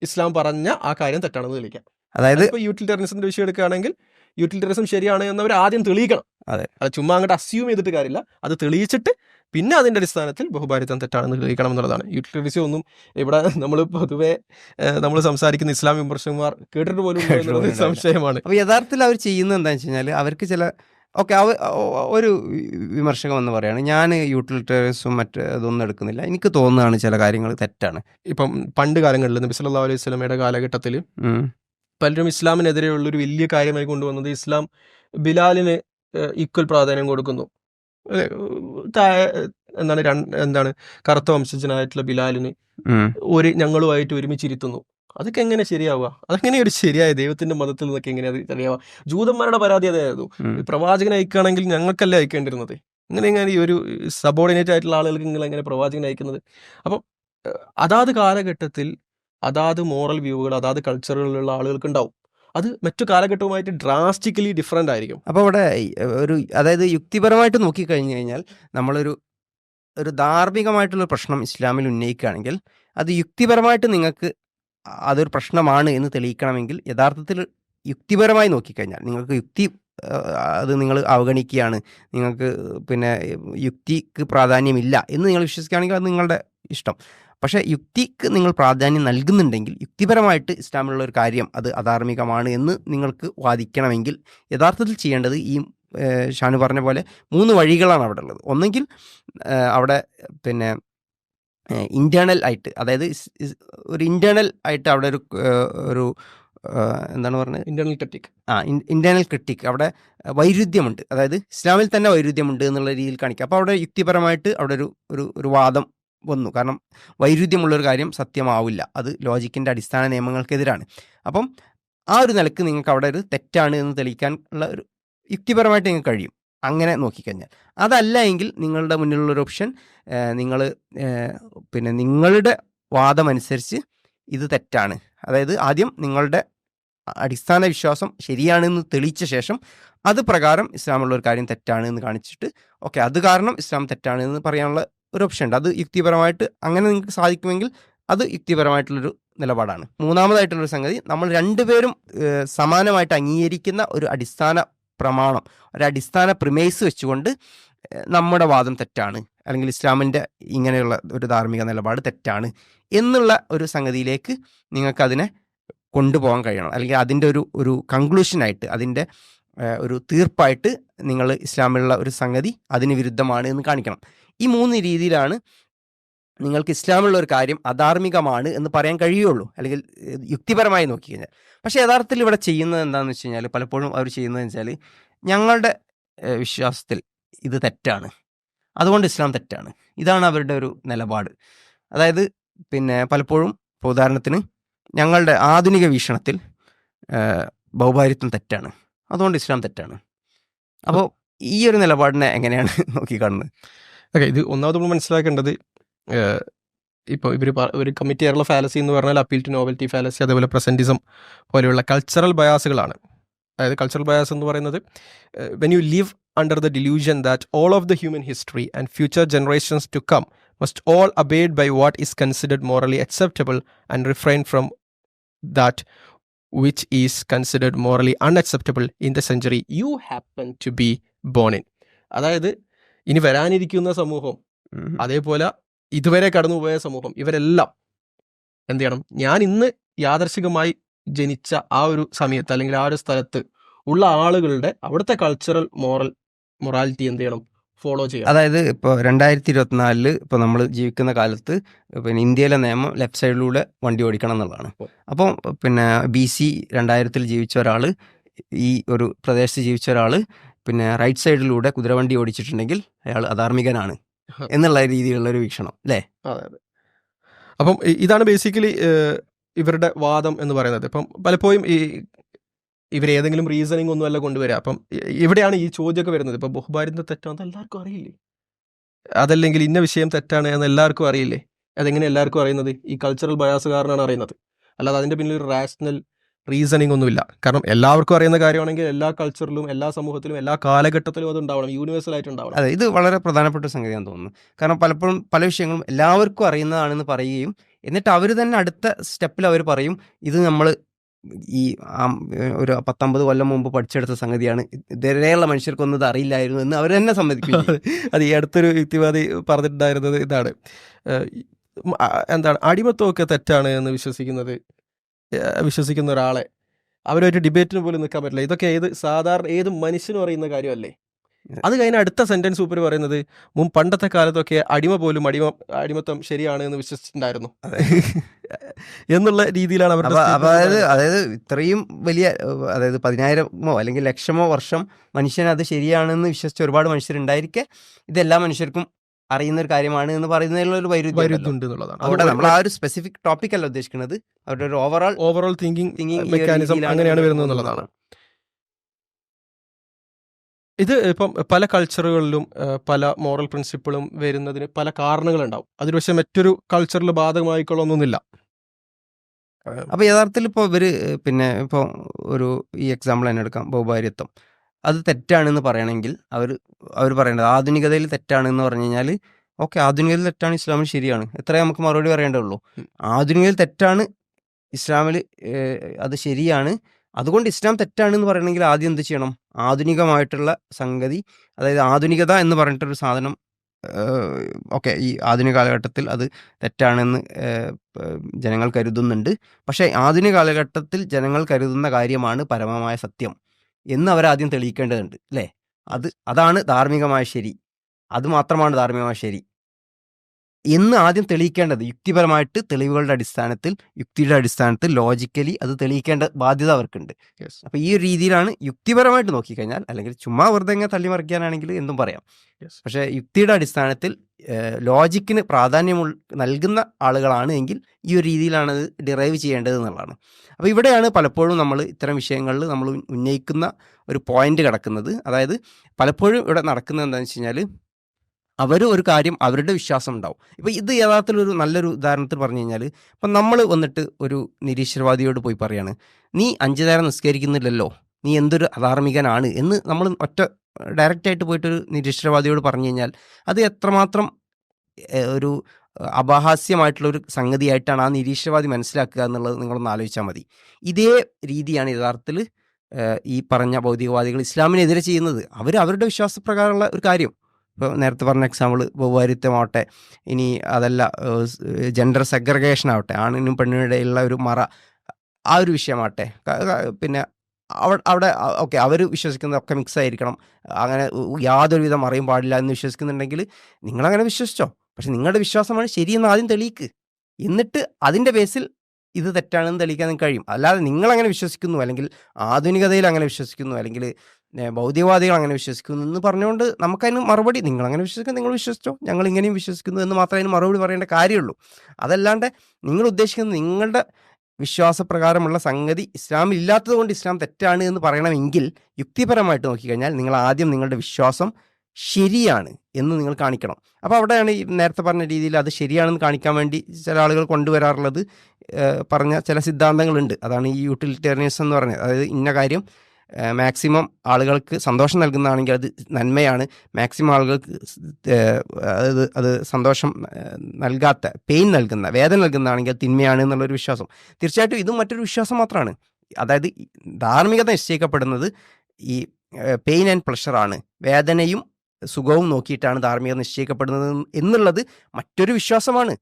ഇസ്ലാം പറഞ്ഞ ആ കാര്യം തെറ്റാണെന്ന് തെളിയിക്കാം അതായത് ഇപ്പൊ യൂട്ടിലിറ്ററിയനിസത്തിന്റെ വിഷയം എടുക്കുകയാണെങ്കിൽ യൂട്ടിലിറ്ററിസം ശരിയാണ് എന്നവർ ആദ്യം തെളിയിക്കണം. അതെ. അത് ചുമ്മാ അങ്ങോട്ട് അസ്യൂം ചെയ്തിട്ട് കാര്യമില്ല. അത് തെളിയിച്ചിട്ട് പിന്നെ അതിന്റെ അടിസ്ഥാനത്തിൽ ബഹുഭാരിത്വം തെറ്റാണെന്ന് തെളിയിക്കണം എന്നുള്ളതാണ് യൂട്ടിലിറ്റീസ് ഒന്നും ഇവിടെ നമ്മൾ പൊതുവേ നമ്മൾ സംസാരിക്കുന്ന ഇസ്ലാം വിമർശകന്മാർ കേട്ടിട്ട് പോലും സംശയമാണ്. അപ്പോൾ യഥാർത്ഥത്തിൽ അവർ ചെയ്യുന്നത് എന്താണെന്ന് വെച്ച് കഴിഞ്ഞാൽ അവർക്ക് ചില ഓക്കെ ഒരു വിമർശകം എന്ന് പറയാണ് ഞാൻ യൂട്ടിലിറ്റേഴ്സും മറ്റ് ഇതൊന്നും എടുക്കുന്നില്ല. എനിക്ക് തോന്നുന്നതാണ് ചില കാര്യങ്ങൾ തെറ്റാണ്. ഇപ്പം പണ്ട് കാലങ്ങളിൽ നബി സല്ലല്ലാഹു അലൈഹി സ്വലമയുടെ കാലഘട്ടത്തിൽ. പലരും ഇസ്ലാമിനെതിരെയുള്ള ഒരു വലിയ കാര്യമായി കൊണ്ടുവന്നത് ഇസ്ലാം ബിലാലിന് ഈക്വൽ പ്രാധാന്യം കൊടുക്കുന്നു. എന്താണ് രണ്ട് എന്താണ് കറുത്ത വംശജനായിട്ടുള്ള ബിലാലിന്. ഒരു ഞങ്ങളുമായിട്ട് ഒരുമിച്ചിരുത്തുന്നു. അതൊക്കെ എങ്ങനെ ശരിയാവുക? അതെങ്ങനെ ഒരു ശരിയായ ദൈവത്തിന്റെ മതത്തിൽ നിന്നൊക്കെ എങ്ങനെ അത് ശരിയാവുക? ജൂതന്മാരുടെ പരാതി അതായിരുന്നു പ്രവാചകൻ പ്രവാചകനെ അയക്കുകയാണെങ്കിൽ ഞങ്ങൾക്കല്ലേ അയക്കേണ്ടിരുന്നത് ഇങ്ങനെ എങ്ങനെ ഈ ഒരു സബോർഡിനേറ്റ് ആയിട്ടുള്ള ആളുകൾക്ക് നിങ്ങൾ എങ്ങനെ പ്രവാചകൻ അയക്കുന്നത്. അപ്പം അതാത് കാലഘട്ടത്തിൽ അതാത് മോറൽ വ്യൂകൾ അതാത് കൾച്ചറുകളിലുള്ള ആളുകൾക്ക് ഉണ്ടാവും. അത് മറ്റു കാലഘട്ടവുമായിട്ട് ഡ്രാസ്റ്റിക്കലി ഡിഫറെന്റ് ആയിരിക്കും. അപ്പോൾ അവിടെ ഒരു അതായത് യുക്തിപരമായിട്ട് നോക്കിക്കഴിഞ്ഞു കഴിഞ്ഞാൽ നമ്മളൊരു ഒരു ധാർമ്മികമായിട്ടുള്ള പ്രശ്നം ഇസ്ലാമിൽ ഉന്നയിക്കുകയാണെങ്കിൽ അത് യുക്തിപരമായിട്ട് നിങ്ങൾക്ക് അതൊരു പ്രശ്നമാണ് എന്ന് തെളിയിക്കണമെങ്കിൽ യഥാർത്ഥത്തിൽ യുക്തിപരമായി നോക്കിക്കഴിഞ്ഞാൽ നിങ്ങൾക്ക് യുക്തി അത് നിങ്ങൾ അവഗണിക്കുകയാണ് നിങ്ങൾക്ക് പിന്നെ യുക്തിക്ക് പ്രാധാന്യമില്ല എന്ന് നിങ്ങൾ വിശ്വസിക്കുകയാണെങ്കിൽ അത് നിങ്ങളുടെ ഇഷ്ടം. പക്ഷേ യുക്തിക്ക് നിങ്ങൾ പ്രാധാന്യം നൽകുന്നുണ്ടെങ്കിൽ യുക്തിപരമായിട്ട് ഇസ്ലാമിലുള്ള ഒരു കാര്യം അത് അധാർമികമാണ് എന്ന് നിങ്ങൾക്ക് വാദിക്കണമെങ്കിൽ യഥാർത്ഥത്തിൽ ചെയ്യേണ്ടത് ഈ ഷാനു പറഞ്ഞ പോലെ മൂന്ന് വഴികളാണ് അവിടെ ഉള്ളത്. ഒന്നെങ്കിൽ അവിടെ പിന്നെ ഇന്റേർണൽ ആയിട്ട് അതായത് ഒരു ഇന്റേർണൽ ആയിട്ട് അവിടെ ഒരു ഒരു എന്താണ് പറഞ്ഞത്? ഇന്റേണൽ ക്രിട്ടിക് ആ ഇന്റേണൽ ക്രിട്ടിക് അവിടെ വൈരുദ്ധ്യമുണ്ട്. അതായത് ഇസ്ലാമിൽ തന്നെ വൈരുദ്ധ്യമുണ്ട് എന്നുള്ള രീതിയിൽ കാണിക്കുക അപ്പോൾ അവിടെ യുക്തിപരമായിട്ട് അവിടെ ഒരു ഒരു ഒരു വാദം വന്നു. കാരണം വൈരുദ്ധ്യമുള്ളൊരു കാര്യം സത്യമാവില്ല. അത് ലോജിക്കിന്റെ അടിസ്ഥാന നിയമങ്ങൾക്കെതിരാണ്. അപ്പം ആ ഒരു നിലയ്ക്ക് നിങ്ങൾക്ക് അവിടെ ഒരു തെറ്റാണ് എന്ന് തെളിയിക്കാൻ ഉള്ള ഒരു യുക്തിപരമായിട്ട് നിങ്ങൾക്ക് കഴിയും. അങ്ങനെ നോക്കിക്കഴിഞ്ഞാൽ. അതല്ല എങ്കിൽ നിങ്ങളുടെ മുന്നിലുള്ളൊരു ഓപ്ഷൻ നിങ്ങൾ പിന്നെ നിങ്ങളുടെ വാദമനുസരിച്ച് ഇത് തെറ്റാണ്. അതായത് ആദ്യം നിങ്ങളുടെ അടിസ്ഥാന വിശ്വാസം ശരിയാണെന്ന് തെളിയിച്ച ശേഷം അത് പ്രകാരം ഇസ്ലാമുള്ള ഒരു കാര്യം തെറ്റാണ് എന്ന് കാണിച്ചിട്ട് ഓക്കെ അത് കാരണം ഇസ്ലാം തെറ്റാണ് എന്ന് പറയാനുള്ള ഒരു ഓപ്ഷൻ ഉണ്ട്. അത് യുക്തിപരമായിട്ട് അങ്ങനെ നിങ്ങൾക്ക് സാധിക്കുമെങ്കിൽ അത് യുക്തിപരമായിട്ടുള്ളൊരു നിലപാടാണ്. മൂന്നാമതായിട്ടുള്ളൊരു സംഗതി നമ്മൾ രണ്ടുപേരും സമാനമായിട്ട് അംഗീകരിക്കുന്ന ഒരു അടിസ്ഥാന പ്രമാണം ഒരു അടിസ്ഥാന പ്രിമേസ് വെച്ചുകൊണ്ട് നമ്മുടെ വാദം തെറ്റാണ് അല്ലെങ്കിൽ ഇസ്ലാമിന്റെ ഇങ്ങനെയുള്ള ഒരു ധാർമ്മിക നിലപാട് തെറ്റാണ് എന്നുള്ള ഒരു സംഗതിയിലേക്ക് നിങ്ങൾക്കതിനെ കൊണ്ടുപോകാൻ കഴിയണം. അല്ലെങ്കിൽ അതിന്റെ ഒരു ഒരു കൺക്ലൂഷനായിട്ട് അതിന്റെ ഒരു തീർപ്പായിട്ട് നിങ്ങൾ ഇസ്ലാമിലുള്ള ഒരു സംഗതി അതിന് വിരുദ്ധമാണ് എന്ന് കാണിക്കണം. ഈ മൂന്ന് രീതിയിലാണ് നിങ്ങൾക്ക് ഇസ്ലാമുള്ള ഒരു കാര്യം അധാർമികമാണ് എന്ന് പറയാൻ കഴിയുള്ളൂ. അല്ലെങ്കിൽ യുക്തിപരമായി യുക്തിപരമായി നോക്കിക്കഴിഞ്ഞാൽ. പക്ഷേ യഥാർത്ഥത്തിൽ ഇവിടെ ചെയ്യുന്നത് എന്താണെന്ന് വെച്ച് കഴിഞ്ഞാൽ പലപ്പോഴും അവർ ചെയ്യുന്നത് വെച്ചാൽ ഞങ്ങളുടെ വിശ്വാസത്തിൽ ഇത് തെറ്റാണ്. അതുകൊണ്ട് ഇസ്ലാം തെറ്റാണ്. ഇതാണ് അവരുടെ ഒരു നിലപാട്. അതായത് പിന്നെ പലപ്പോഴും ഇപ്പോൾ ഉദാഹരണത്തിന് ഞങ്ങളുടെ ആധുനിക വീക്ഷണത്തിൽ ഭൗഭാരിത്വം തെറ്റാണ്. അതുകൊണ്ട് ഇസ്ലാം തെറ്റാണ്. അപ്പോൾ ഈ ഒരു നിലപാടിനെ എങ്ങനെയാണ് നോക്കിക്കാണുന്നത്? ഓക്കെ ഇത് ഒന്നാമത് നമ്മൾ മനസ്സിലാക്കേണ്ടത് ഇപ്പോൾ ഇവർ ഒരു കമ്മിറ്റി ആയുള്ള ഫാലസി എന്ന് പറഞ്ഞാൽ അപ്പീൽ ടു നോവൽറ്റി ഫാലസി അതേപോലെ പ്രസന്റിസം പോലെയുള്ള കൾച്ചറൽ ബയാസുകളാണ് അതായത് കൾച്ചറൽ ബയാസ് എന്ന് പറയുന്നത് when you live under the delusion that all of the human history and future generations to come must all abide by what is considered morally acceptable and refrain from that which is considered morally unacceptable in the century you happen to be born in അതായത് ഇനി വരാനിരിക്കുന്ന സമൂഹം അതേപോലെ ഇതുവരെ കടന്നുപോയ സമൂഹം ഇവരെല്ലാം എന്ത് ചെയ്യണം? ഞാൻ ഇന്ന് യാദർശികമായി ജനിച്ച ആ ഒരു സമയത്ത് അല്ലെങ്കിൽ ആ ഒരു സ്ഥലത്ത് ഉള്ള ആളുകളുടെ അവിടുത്തെ കൾച്ചറൽ മോറൽ മൊറാലിറ്റി എന്ത് ചെയ്യണം? ഫോളോ ചെയ്യണം. അതായത് ഇപ്പോൾ രണ്ടായിരത്തി ഇരുപത്തിനാലിൽ ഇപ്പോൾ നമ്മൾ ജീവിക്കുന്ന കാലത്ത് പിന്നെ ഇന്ത്യയിലെ നിയമം ലെഫ്റ്റ് സൈഡിലൂടെ വണ്ടി ഓടിക്കണം എന്നുള്ളതാണ്. അപ്പോൾ പിന്നെ ബി സി രണ്ടായിരത്തിൽ ജീവിച്ച ഒരാൾ ഈ ഒരു പ്രദേശത്ത് ജീവിച്ച ഒരാൾ പിന്നെ റൈറ്റ് സൈഡിലൂടെ കുതിരവണ്ടി ഓടിച്ചിട്ടുണ്ടെങ്കിൽ അയാൾ അധാർമികനാണ് എന്നുള്ള രീതിയിലുള്ള ഒരു വീക്ഷണം അല്ലേ? അതെ അതെ. അപ്പം ഇതാണ് ബേസിക്കലി ഇവരുടെ വാദം എന്ന് പറയുന്നത്. ഇപ്പം പലപ്പോഴും ഈ ഇവരേതെങ്കിലും റീസണിങ് ഒന്നും അല്ല കൊണ്ടുവരിക അപ്പം ഇവിടെയാണ് ഈ ചോദ്യമൊക്കെ വരുന്നത്. ഇപ്പം ബഹുഭാരിന്റെ തെറ്റാണെന്ന് എല്ലാവർക്കും അറിയില്ലേ? അതല്ലെങ്കിൽ ഇന്ന വിഷയം തെറ്റാണ് എന്ന് എല്ലാവർക്കും അറിയില്ലേ? അതെങ്ങനെ എല്ലാവർക്കും അറിയുന്നത്? ഈ കൾച്ചറൽ ബയാസ് കാരണമാണ് അറിയുന്നത്. അല്ലാതെ അതിന്റെ പിന്നിൽ ഒരു റാഷണൽ റീസണിങ് ഒന്നുമില്ല. കാരണം എല്ലാവർക്കും അറിയുന്ന കാര്യമാണെങ്കിൽ എല്ലാ കൾച്ചറിലും എല്ലാ സമൂഹത്തിലും എല്ലാ കാലഘട്ടത്തിലും അത് ഉണ്ടാവണം യൂണിവേഴ്സൽ ആയിട്ട് ഉണ്ടാവണം. അതെ ഇത് വളരെ പ്രധാനപ്പെട്ട സംഗതി ഞാൻ തോന്നുന്നു. കാരണം പലപ്പോഴും പല വിഷയങ്ങളും എല്ലാവർക്കും അറിയുന്നതാണെന്ന് പറയുകയും എന്നിട്ട് അവർ തന്നെ അടുത്ത സ്റ്റെപ്പിൽ അവർ പറയും ഇത് നമ്മൾ ഈ ഒരു പത്തൊമ്പത് കൊല്ലം മുമ്പ് പഠിച്ചെടുത്ത സംഗതിയാണ്. ഇതുവരെയുള്ള മനുഷ്യർക്കൊന്നും ഇത് അറിയില്ലായിരുന്നു എന്ന് അവർ തന്നെ സമ്മതിക്കും അത് ഈ അടുത്തൊരു യുക്തിവാദി പറഞ്ഞിട്ടുണ്ടായിരുന്നത് ഇതാണ്. എന്താണ് അടിമത്വമൊക്കെ തെറ്റാണ് എന്ന് വിശ്വസിക്കുന്നത് വിശ്വസിക്കുന്ന ഒരാളെ. അവരുമായിട്ട് ഡിബേറ്റിന് പോലും നിൽക്കാൻ പറ്റില്ല. ഇതൊക്കെ ഏത് സാധാരണ ഏത് മനുഷ്യനും അറിയുന്ന കാര്യമല്ലേ? അത് കഴിഞ്ഞ അടുത്ത സെന്റൻസ് സൂപ്പർ പറയുന്നത് മുൻ പണ്ടത്തെ കാലത്തൊക്കെ അടിമ പോലും അടിമ അടിമത്വം ശരിയാണ് എന്ന് വിശ്വസിച്ചിട്ടുണ്ടായിരുന്നു. എന്നുള്ള രീതിയിലാണ് അപ്പൊ അതായത് അതായത് ഇത്രയും വലിയ അതായത് പതിനായിരമോ അല്ലെങ്കിൽ ലക്ഷമോ വർഷം മനുഷ്യൻ അത് ശരിയാണെന്ന് വിശ്വസിച്ച ഒരുപാട് മനുഷ്യരുണ്ടായിരിക്കെ ഇതെല്ലാ മനുഷ്യർക്കും അറിയുന്ന ഒരു കാര്യമാണ് എന്ന് പറയുന്നതിലുള്ള ഒരു വൈരുദ്ധ്യം ഉണ്ടല്ലോ. എന്നുള്ളതാണ് അവിടെ നമ്മൾ ആ ഒരു സ്പെസിഫിക് ടോപ്പിക് അല്ല ഉദ്ദേശിക്കുന്നത്. അവരുടെ ഒരു overall overall thinking thinking mechanism അങ്ങനെയാണ് വരുന്നത് എന്നുള്ളതാണ് ഇത് ഇപ്പം പല കൾച്ചറുകളിലും പല മോറൽ പ്രിൻസിപ്പിളും വരുന്നതിന് പല കാരണങ്ങളുണ്ടാവും. അതിന് പക്ഷെ മറ്റൊരു കൾച്ചറിൽ ബാധകമായിക്കൊള്ളൊന്നുമില്ല അപ്പോൾ യഥാർത്ഥത്തിൽ ഇപ്പോൾ ഇവർ പിന്നെ ഇപ്പോൾ ഒരു ഈ എക്സാമ്പിൾ തന്നെ എടുക്കാം. ബഹുഭാര്യത്വം അത് തെറ്റാണെന്ന് പറയണമെങ്കിൽ അവർ അവർ പറയേണ്ടത് ആധുനികതയിൽ തെറ്റാണെന്ന് പറഞ്ഞു കഴിഞ്ഞാൽ ഓക്കെ ആധുനികതയിൽ തെറ്റാണ് ഇസ്ലാമിൽ ശരിയാണ്. എത്രയേ നമുക്ക് മറുപടി പറയേണ്ടതുള്ളൂ. ആധുനികതയിൽ തെറ്റാണ് ഇസ്ലാമിൽ അത് ശരിയാണ്. അതുകൊണ്ട് ഇസ്ലാം തെറ്റാണെന്ന് പറയണമെങ്കിൽ ആദ്യം എന്ത് ചെയ്യണം? ആധുനികമായിട്ടുള്ള സംഗതി അതായത് ആധുനികത എന്ന് പറഞ്ഞിട്ടൊരു സാധനം ഓക്കെ ഈ ആധുനിക കാലഘട്ടത്തിൽ അത് തെറ്റാണെന്ന് ജനങ്ങൾ കരുതുന്നുണ്ട്. പക്ഷേ ആധുനിക കാലഘട്ടത്തിൽ ജനങ്ങൾ കരുതുന്ന കാര്യമാണ് പരമമായ സത്യം. എന്ന് അവരാദ്യം തെളിയിക്കേണ്ടതുണ്ട് അല്ലേ? അത് അതാണ് ധാർമ്മികമായ ശരി. അത് മാത്രമാണ് ധാർമ്മികമായ ശരി. എന്ന് ആദ്യം തെളിയിക്കേണ്ടത് യുക്തിപരമായിട്ട് തെളിവുകളുടെ അടിസ്ഥാനത്തിൽ യുക്തിയുടെ അടിസ്ഥാനത്തിൽ ലോജിക്കലി അത് തെളിയിക്കേണ്ട ബാധ്യത അവർക്കുണ്ട്. അപ്പോൾ ഈ ഒരു രീതിയിലാണ് യുക്തിപരമായിട്ട് നോക്കിക്കഴിഞ്ഞാൽ അല്ലെങ്കിൽ ചുമ്മാ വെറുതെ തള്ളിമറിക്കാനാണെങ്കിൽ എന്തും പറയാം. പക്ഷേ യുക്തിയുടെ അടിസ്ഥാനത്തിൽ ലോജിക്കിന് പ്രാധാന്യം നൽകുന്ന ആളുകളാണ് എങ്കിൽ ഈ ഒരു രീതിയിലാണ് അത് ഡിറൈവ് ചെയ്യേണ്ടത് എന്നുള്ളതാണ്. അപ്പോൾ ഇവിടെയാണ് പലപ്പോഴും നമ്മൾ ഇത്തരം വിഷയങ്ങളിൽ നമ്മൾ ഉന്നയിക്കുന്ന ഒരു പോയിന്റ് കിടക്കുന്നത്. അതായത് പലപ്പോഴും ഇവിടെ നടക്കുന്നത് എന്താണെന്ന് വെച്ച് കഴിഞ്ഞാൽ അവർ ഒരു കാര്യം അവരുടെ വിശ്വാസം ഉണ്ടാവും. ഇപ്പോൾ ഇത് യഥാർത്ഥത്തിൽ ഒരു നല്ലൊരു ഉദാഹരണത്തിൽ പറഞ്ഞു കഴിഞ്ഞാൽ ഇപ്പം നമ്മൾ വന്നിട്ട് ഒരു നിരീശ്വരവാദിയോട് പോയി പറയാണ് നീ അഞ്ചു നേരം നിസ്കരിക്കുന്നില്ലല്ലോ. നീ എന്തൊരു അധാർമികനാണ് എന്ന് നമ്മൾ ഒറ്റ ഡയറക്റ്റായിട്ട് പോയിട്ടൊരു നിരീശ്വരവാദിയോട് പറഞ്ഞു കഴിഞ്ഞാൽ അത് എത്രമാത്രം ഒരു അപഹാസ്യമായിട്ടുള്ള ഒരു സംഗതിയായിട്ടാണ് ആ നിരീക്ഷണവാദി മനസ്സിലാക്കുക എന്നുള്ളത് നിങ്ങളൊന്ന് ആലോചിച്ചാൽ മതി. ഇതേ രീതിയാണ് യഥാർത്ഥത്തിൽ ഈ പറഞ്ഞ ഭൗതികവാദികൾ ഇസ്ലാമിനെതിരെ ചെയ്യുന്നത്. അവർ അവരുടെ വിശ്വാസപ്രകാരമുള്ള ഒരു കാര്യം. ഇപ്പോൾ നേരത്തെ പറഞ്ഞ എക്സാമ്പിൾ ബഹുവാരിത്വമാവട്ടെ ഇനി അതല്ല ജെൻഡർ സെഗ്രഗേഷൻ ആവട്ടെ ആണിനും പെണ്ണിനും ഇടയിലുള്ള ഒരു മറ ആ ഒരു വിഷയമാവട്ടെ പിന്നെ അവ- അവിടെ ഓക്കെ അവർ വിശ്വസിക്കുന്നതൊക്കെ മിക്സ് ആയിരിക്കണം. അങ്ങനെ യാതൊരുവിധം മറയും പാടില്ല എന്ന് വിശ്വസിക്കുന്നുണ്ടെങ്കിൽ നിങ്ങളങ്ങനെ വിശ്വസിച്ചോ? പക്ഷെ നിങ്ങളുടെ വിശ്വാസമാണ് ശരിയെന്ന് ആദ്യം തെളിയിക്ക്. എന്നിട്ട് അതിന്റെ ബേസിൽ ഇത് തെറ്റാണെന്ന് തെളിയിക്കാൻ കഴിയും. അല്ലാതെ നിങ്ങളങ്ങനെ വിശ്വസിക്കുന്നു അല്ലെങ്കിൽ ആധുനികതയിൽ അങ്ങനെ വിശ്വസിക്കുന്നു അല്ലെങ്കിൽ ഭൗതികവാദികൾ അങ്ങനെ വിശ്വസിക്കുന്നു എന്ന് പറഞ്ഞുകൊണ്ട് നമുക്കതിന് മറുപടി നിങ്ങൾ അങ്ങനെ വിശ്വസിക്കുന്നു നിങ്ങൾ വിശ്വസിച്ചോ. ഞങ്ങൾ ഇങ്ങനെയും വിശ്വസിക്കുന്നു എന്ന് മാത്രമേ അതിന് മറുപടി പറയേണ്ട കാര്യമുള്ളൂ. അതല്ലാണ്ട് നിങ്ങൾ ഉദ്ദേശിക്കുന്നത് നിങ്ങളുടെ വിശ്വാസപ്രകാരമുള്ള സംഗതി ഇസ്ലാമിൽ ഇല്ലാത്തതുകൊണ്ട് ഇസ്ലാം തെറ്റാണ് എന്ന് പറയണമെങ്കിൽ യുക്തിപരമായിട്ട് നോക്കിക്കഴിഞ്ഞാൽ നിങ്ങൾ ആദ്യം നിങ്ങളുടെ വിശ്വാസം ശരിയാണ് എന്ന് നിങ്ങൾ കാണിക്കണം. അപ്പോൾ അവിടെയാണ് ഈ നേരത്തെ പറഞ്ഞ രീതിയിൽ അത് ശരിയാണെന്ന് കാണിക്കാൻ വേണ്ടി ചില ആളുകൾ കൊണ്ടുവരാറുള്ളത് പറഞ്ഞ ചില സിദ്ധാന്തങ്ങളുണ്ട്. അതാണ് ഈ യൂട്ടിലിറ്റേറിയനിസം എന്ന് പറഞ്ഞത്. അതായത് ഇന്ന കാര്യം മാക്സിമം ആളുകൾക്ക് സന്തോഷം നൽകുന്നതാണെങ്കിൽ അത് നന്മയാണ്. മാക്സിമം ആളുകൾക്ക് അത് അത് സന്തോഷം നൽകാത്ത പെയിൻ നൽകുന്ന വേദന നൽകുന്നതാണെങ്കിൽ അത് തിന്മയാണ് എന്നുള്ളൊരു വിശ്വാസം. തീർച്ചയായിട്ടും ഇതും മറ്റൊരു വിശ്വാസം മാത്രമാണ് അതായത് ധാർമ്മികത നിശ്ചയിക്കപ്പെടുന്നത് ഈ പെയിൻ ആൻഡ് പ്ലഷറാണ് വേദനയും സുഖവും നോക്കിയിട്ടാണ് ധാർമ്മികത നിശ്ചയിക്കപ്പെടുന്നത് എന്നുള്ളത് മറ്റൊരു വിശ്വാസമാണ്.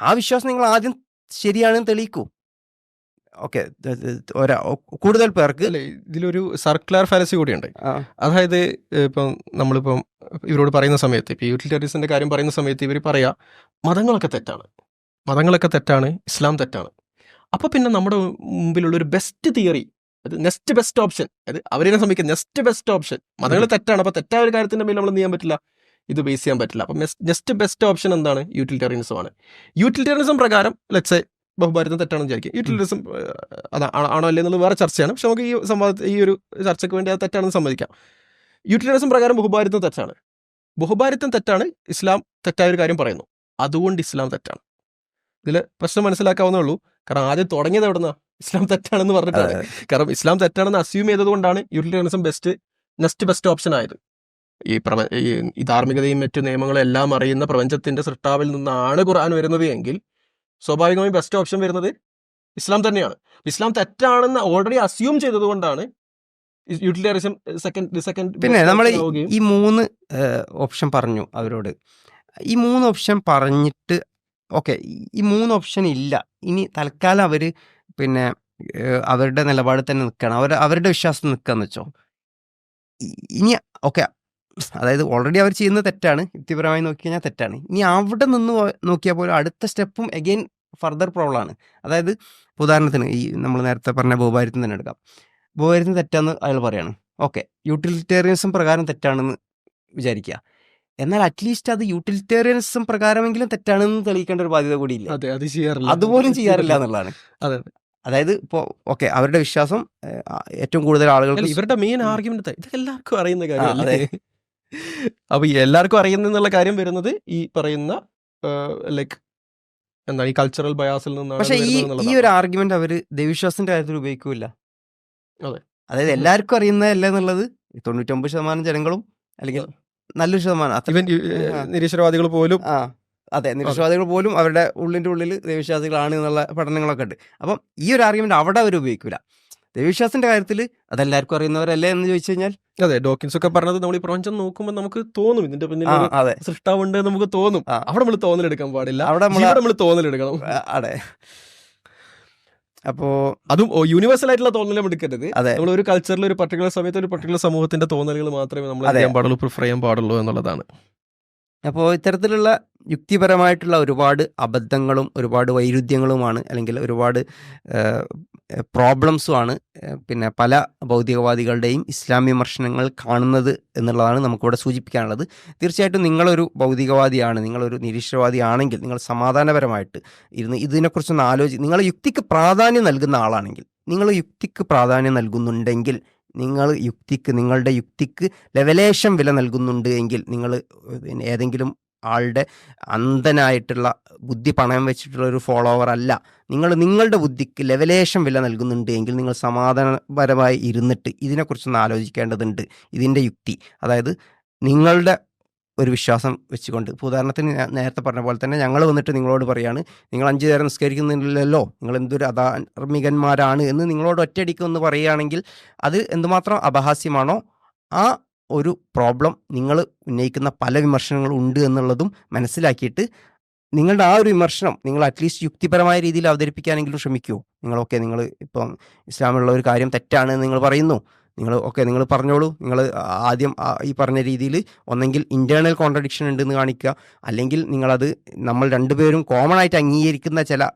ആ വിശ്വാസം നിങ്ങൾ ആദ്യം ശരിയാണെന്ന് തെളിയിക്കൂ. ഓക്കെ ഒരാ കൂടുതൽ പേർക്ക് ഇതിലൊരു സർക്കുലർ ഫാലസി കൂടിയുണ്ട്. അതായത് ഇപ്പം നമ്മളിപ്പം ഇവരോട് പറയുന്ന സമയത്ത് ഇപ്പം യൂട്ടിലിറ്റേറിയൻസിന്റെ കാര്യം പറയുന്ന സമയത്ത് ഇവർ പറയാ മതങ്ങളൊക്കെ തെറ്റാണ്. മതങ്ങളൊക്കെ തെറ്റാണ്. ഇസ്ലാം തെറ്റാണ്. അപ്പോൾ പിന്നെ നമ്മുടെ മുമ്പിലുള്ള ഒരു ബെസ്റ്റ് തിയറി അത് നെക്സ്റ്റ് ബെസ്റ്റ് ഓപ്ഷൻ അത് അവരെ സമീപിക്കുന്ന നെക്സ്റ്റ് ബെസ്റ്റ് ഓപ്ഷൻ മതങ്ങൾ തെറ്റാണ്. അപ്പോൾ തെറ്റായ ഒരു കാര്യത്തിന്റെ മേൽ നമ്മൾ ചെയ്യാൻ പറ്റില്ല? ഇത് ബേസ് ചെയ്യാൻ പറ്റില്ല. അപ്പം നെക്സ്റ്റ് ബെസ്റ്റ് ഓപ്ഷൻ എന്താണ്? യൂട്ടിലിറ്റേറിയനിസം ആണ്. യൂട്ടിലിറ്റേറിയനിസം പ്രകാരം ലെറ്റ്സ് ബഹുഭാരതം തെറ്റാണെന്ന് വിചാരിക്കും യൂട്ടിലിസം അതാ ആണോ- അല്ലേ എന്നുള്ളത് വേറെ ചർച്ചയാണ്. പക്ഷെ നമുക്ക് ഈ സംവാദ ഈ ഒരു ചർച്ചയ്ക്ക് വേണ്ടി അത് തെറ്റാണെന്ന് സമ്മതിക്കാം. യൂട്ടിലിസം പ്രകാരം ബഹുഭാരതം തെറ്റാണ്. ബഹുഭാരിത്വം തെറ്റാണ്. ഇസ്ലാം തെറ്റായ ഒരു കാര്യം പറയുന്നു. അതുകൊണ്ട് ഇസ്ലാം തെറ്റാണ്. ഇതിൽ പ്രശ്നം മനസ്സിലാക്കാവുന്നേ ഉള്ളൂ. കാരണം ആദ്യം തുടങ്ങിയത് എവിടുന്ന? ഇസ്ലാം തെറ്റാണെന്ന് പറഞ്ഞിട്ടാണ് കാരണം ഇസ്ലാം തെറ്റാണെന്ന് assume ചെയ്തതുകൊണ്ടാണ് utilitarianism best next best option ആയത്. ഈ പ്രപ ഈ ഈ ധാർമ്മികതയും മറ്റു നിയമങ്ങളും എല്ലാം അറിയുന്ന പ്രപഞ്ചത്തിന്റെ സൃഷ്ടാവിൽ നിന്നാണ് ഖുർആൻ വരുന്നത് എങ്കിൽ സ്വാഭാവികമായും ബെസ്റ്റ് ഓപ്ഷൻ വരുന്നത് ഇസ്ലാം തന്നെയാണ്. ഇസ്ലാം തെറ്റാണെന്ന് ഓൾറെഡി അസ്യൂം ചെയ്തതുകൊണ്ടാണ് യൂട്ടിലിറ്റേറിയസം സെക്കൻഡ് സെക്കൻഡ് പിന്നെ നമ്മൾ ഈ മൂന്ന് ഓപ്ഷൻ പറഞ്ഞു അവരോട്. ഈ മൂന്ന് ഓപ്ഷൻ പറഞ്ഞിട്ട് ഓക്കെ ഈ മൂന്ന് ഓപ്ഷൻ ഇല്ല. ഇനി തൽക്കാലം അവർ പിന്നെ അവരുടെ നിലപാട് തന്നെ നിൽക്കണം. അവർ അവരുടെ വിശ്വാസം നിൽക്കാന്ന് വെച്ചോ. ഇനി ഓക്കെ. അതായത് ഓൾറെഡി അവർ ചെയ്യുന്നത് തെറ്റാണ്. യുക്തിപരമായി നോക്കി കഴിഞ്ഞാൽ തെറ്റാണ്. ഇനി അവിടെ നിന്ന് നോക്കിയാൽ പോലും അടുത്ത സ്റ്റെപ്പും എഗെയിൻ ഫർദർ പ്രോബ്ലം ആണ് അതായത് ഉദാഹരണത്തിന് ഈ നമ്മൾ നേരത്തെ പറഞ്ഞ ബഹുഭാരിത്വം തന്നെ എടുക്കാം. ബഹുഭാരിത്വം തെറ്റാന്ന് അയാൾ പറയാണ്. ഓക്കെ യൂട്ടിലിറ്റേറിയനിസം പ്രകാരം തെറ്റാണെന്ന് വിചാരിക്കുക. എന്നാൽ അറ്റ്ലീസ്റ്റ് അത് യൂട്ടിലിറ്റേറിയനിസം പ്രകാരമെങ്കിലും തെറ്റാണെന്ന് തെളിയിക്കേണ്ട ഒരു ബാധ്യത കൂടിയില്ല അതുപോലും ചെയ്യാറില്ല എന്നുള്ളതാണ്. അതെ. അതായത് ഇപ്പോൾ ഓക്കെ അവരുടെ വിശ്വാസം ഏറ്റവും കൂടുതൽ ആളുകൾ ഇവരുടെ മെയിൻ ആർഗ്യുമെന്റ് ഇത്. എല്ലാവർക്കും അറിയുന്ന കാര്യം അപ്പൊ എല്ലാവർക്കും അറിയുന്ന എന്നുള്ള കാര്യം വരുന്നത് ഈ പറയുന്ന ലൈക്ക് എന്താണ് ഈ കൾച്ചറൽ ബയാസിൽ നിന്നാണ് പക്ഷെ ഈ ഈ ഒരു ആർഗ്യുമെന്റ് അവർ ദൈവവിശ്വാസത്തിന്റെ കാര്യത്തിൽ ഉപയോഗിക്കൂല. അതെ. അതായത് എല്ലാവർക്കും അറിയുന്നതല്ല എന്നുള്ളത് തൊണ്ണൂറ്റൊമ്പത് ശതമാനം ജനങ്ങളും അല്ലെങ്കിൽ നല്ലൊരു ശതമാനം. നിരീശ്വരവാദികൾ പോലും അതെ നിരീശ്വരവാദികൾ പോലും അവരുടെ ഉള്ളിന്റെ ഉള്ളിൽ ദൈവവിശ്വാസികളാണ് എന്നുള്ള പഠനങ്ങളൊക്കെ ഉണ്ട്. അപ്പം ഈ ഒരു ആർഗ്യുമെന്റ് അവിടെ അവർ ഉപയോഗിക്കില്ല ദൈവവിശ്വാസത്തിന്റെ കാര്യത്തിൽ അതെല്ലാവർക്കും അറിയുന്നവരല്ലേ എന്ന് ചോദിച്ചു കഴിഞ്ഞാൽ? അതെ ഡോക്കിൻസ് ഒക്കെ പറഞ്ഞത് നമ്മൾ ഈ പ്രപഞ്ചം നോക്കുമ്പോൾ നമുക്ക് തോന്നും. ഇതിന്റെ പിന്നിൽ അതെ. സൃഷ്ടാവുണ്ട് നമുക്ക് തോന്നും. അവിടെ നമ്മൾ തോന്നലെടുക്കാൻ പാടില്ല. അവിടെ നമ്മൾ തോന്നലെടുക്കണം. അതെ. അപ്പോ അതും യൂണിവേഴ്സൽ ആയിട്ടുള്ള തോന്നലും എടുക്കരുത്. അതെ. നമ്മൾ ഒരു കൾച്ചറിൽ ഒരു പർട്ടിക്കുലർ സമയത്ത് ഒരു പർട്ടിക്കുലർ സമൂഹത്തിന്റെ തോന്നലുകൾ മാത്രമേ നമ്മൾ. ചെയ്യാൻ പാടുള്ളൂ പ്രിഫർ ചെയ്യാൻ പാടുള്ളൂ എന്നുള്ളതാണ്. അപ്പോൾ ഇത്തരത്തിലുള്ള യുക്തിപരമായിട്ടുള്ള ഒരുപാട് അബദ്ധങ്ങളും ഒരുപാട് വൈരുദ്ധ്യങ്ങളുമാണ് അല്ലെങ്കിൽ ഒരുപാട് പ്രോബ്ലംസുമാണ് പിന്നെ പല ഭൗതികവാദികളുടെയും ഇസ്ലാം വിമർശനങ്ങൾ കാണുന്നത് എന്നുള്ളതാണ് നമുക്കിവിടെ സൂചിപ്പിക്കാനുള്ളത്. തീർച്ചയായിട്ടും നിങ്ങളൊരു ഭൗതികവാദിയാണ് നിങ്ങളൊരു നിരീശ്വരവാദിയാണെങ്കിൽ നിങ്ങൾ സമാധാനപരമായിട്ട് ഇരുന്ന് ഇതിനെക്കുറിച്ചൊന്ന് ആലോചി നിങ്ങൾ യുക്തിക്ക് പ്രാധാന്യം നൽകുന്ന ആളാണെങ്കിൽ നിങ്ങൾ യുക്തിക്ക് പ്രാധാന്യം നൽകുന്നുണ്ടെങ്കിൽ നിങ്ങൾ യുക്തിക്ക് നിങ്ങളുടെ യുക്തിക്ക് ലെവലേശം വില നൽകുന്നുണ്ട് എങ്കിൽ നിങ്ങൾ ഏതെങ്കിലും ആളുടെ അന്ധനായിട്ടുള്ള ബുദ്ധി പണയം വെച്ചിട്ടുള്ള ഒരു ഫോളോവർ അല്ല. നിങ്ങൾ നിങ്ങളുടെ ബുദ്ധിക്ക് ലെവലേഷൻ വില നൽകുന്നുണ്ട് എങ്കിൽ നിങ്ങൾ സമാധാനപരമായി ഇരുന്നിട്ട് ഇതിനെക്കുറിച്ചൊന്ന് ആലോചിക്കേണ്ടതുണ്ട്. ഇതിന്റെ യുക്തി. അതായത് നിങ്ങളുടെ ഒരു വിശ്വാസം വെച്ചുകൊണ്ട്. ഇപ്പോൾ ഉദാഹരണത്തിന് നേരത്തെ പറഞ്ഞ പോലെ തന്നെ ഞങ്ങൾ വന്നിട്ട് നിങ്ങളോട് പറയാണ് നിങ്ങൾ അഞ്ചു നേരം നിസ്കരിക്കുന്നില്ലല്ലോ. നിങ്ങൾ എന്തൊരു അധാർമികന്മാരാണ് എന്ന് നിങ്ങളോട് ഒറ്റയടിക്ക് ഒന്ന് പറയുകയാണെങ്കിൽ അത് എന്തുമാത്രം അപഹാസ്യമാണോ? ആ ഒരു പ്രോബ്ലം നിങ്ങൾ ഉന്നയിക്കുന്ന പല വിമർശനങ്ങളും ഉണ്ട് എന്നുള്ളതും മനസ്സിലാക്കിയിട്ട് നിങ്ങളുടെ ആ ഒരു വിമർശനം നിങ്ങൾ അറ്റ്ലീസ്റ്റ് യുക്തിപരമായ രീതിയിൽ അവതരിപ്പിക്കാനെങ്കിലും ശ്രമിക്കൂ. നിങ്ങളൊക്കെ നിങ്ങൾ ഇപ്പം ഇസ്ലാമിലുള്ള ഒരു കാര്യം തെറ്റാണ് നിങ്ങൾ പറയുന്നു. നിങ്ങൾ ഓക്കെ നിങ്ങൾ പറഞ്ഞോളൂ. നിങ്ങൾ ആദ്യം ഈ പറഞ്ഞ രീതിയിൽ ഒന്നെങ്കിൽ ഇന്റേർണൽ കോൺട്രഡിക്ഷൻ ഉണ്ടെന്ന് കാണിക്കുക. അല്ലെങ്കിൽ നിങ്ങളത് നമ്മൾ രണ്ടുപേരും കോമൺ ആയിട്ട് അംഗീകരിക്കുന്ന ചില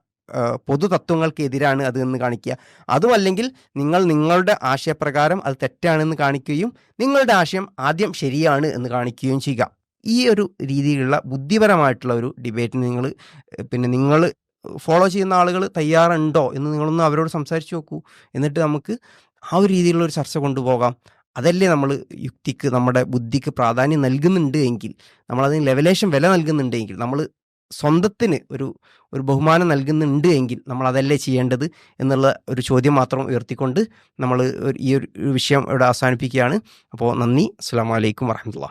പൊതു തത്വങ്ങൾക്ക് എതിരാണ് അത് എന്ന് കാണിക്കുക. അതുമല്ലെങ്കിൽ നിങ്ങൾ നിങ്ങളുടെ ആശയപ്രകാരം അത് തെറ്റാണെന്ന് കാണിക്കുകയും നിങ്ങളുടെ ആശയം ആദ്യം ശരിയാണ് എന്ന് കാണിക്കുകയും ചെയ്യുക. ഈ ഒരു രീതിയിലുള്ള ബുദ്ധിപരമായിട്ടുള്ള ഒരു ഡിബേറ്റിന് നിങ്ങൾ പിന്നെ നിങ്ങൾ ഫോളോ ചെയ്യുന്ന ആളുകൾ തയ്യാറുണ്ടോ എന്ന് നിങ്ങളൊന്ന് അവരോട് സംസാരിച്ച് നോക്കൂ. എന്നിട്ട് നമുക്ക് ആ ഒരു രീതിയിലുള്ള ഒരു ചർച്ച കൊണ്ടുപോകാം. അതല്ലേ നമ്മൾ യുക്തിക്ക് നമ്മുടെ ബുദ്ധിക്ക് പ്രാധാന്യം നൽകുന്നുണ്ട് എങ്കിൽ നമ്മളതിന് ലെവലേഷൻ വില നൽകുന്നുണ്ടെങ്കിൽ നമ്മൾ സ്വന്തത്തിന് ഒരു ഒരു ബഹുമാനം നൽകുന്നുണ്ട് എങ്കിൽ നമ്മൾ അതല്ലേ ചെയ്യേണ്ടത് എന്നുള്ള ഒരു ചോദ്യം മാത്രം ഉയർത്തിക്കൊണ്ട് നമ്മൾ ഈ ഒരു വിഷയം ഇവിടെ അവസാനിപ്പിക്കുകയാണ്. അപ്പോൾ നന്ദി. അസ്സാം വലൈക്കും വർഹമത്തുള്ള